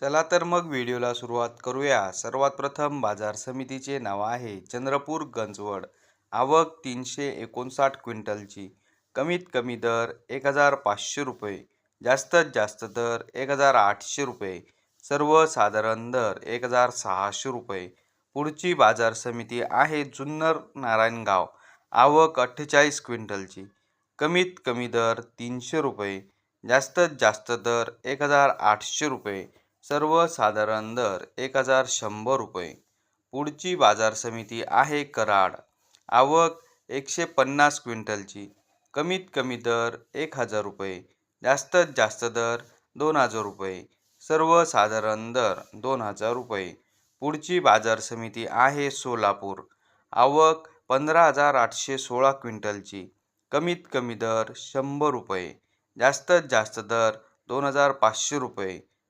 चला तर मग व्हिडिओला सुरुवात करूया. सर्वात प्रथम बाजार समितीचे नाव आहे चंद्रपूर गंजवड. आवक तीनशे एकोणसाठ क्विंटलची. कमीत कमी दर एक हजार पाचशे रुपये. जास्तीत जास्त दर एक हजार आठशे रुपये. सर्वसाधारण दर एक हजार सहाशे रुपये. पुढची बाजार समिती आहे जुन्नर नारायणगाव. आवक अठ्ठेचाळीस क्विंटलची. कमीत कमी दर तीनशे रुपये. जास्तीत जास्त दर एक हजार आठशे रुपये. सर्वसाधारण दर एक हजार शंभर रुपये. पुढची बाजार समिती आहे कराड. आवक एकशे पन्नास क्विंटलची. कमीत कमी दर एक हजार रुपये. जास्तीत जास्त दर दोन हजार रुपये. सर्वसाधारण दर दोन हजार रुपये. पुढची बाजार समिती आहे सोलापूर. आवक पंधरा हजार आठशे सोळा क्विंटलची. कमीत कमी दर शंभर रुपये. जास्तीत जास्त दर दोन हजार पाचशे रुपये.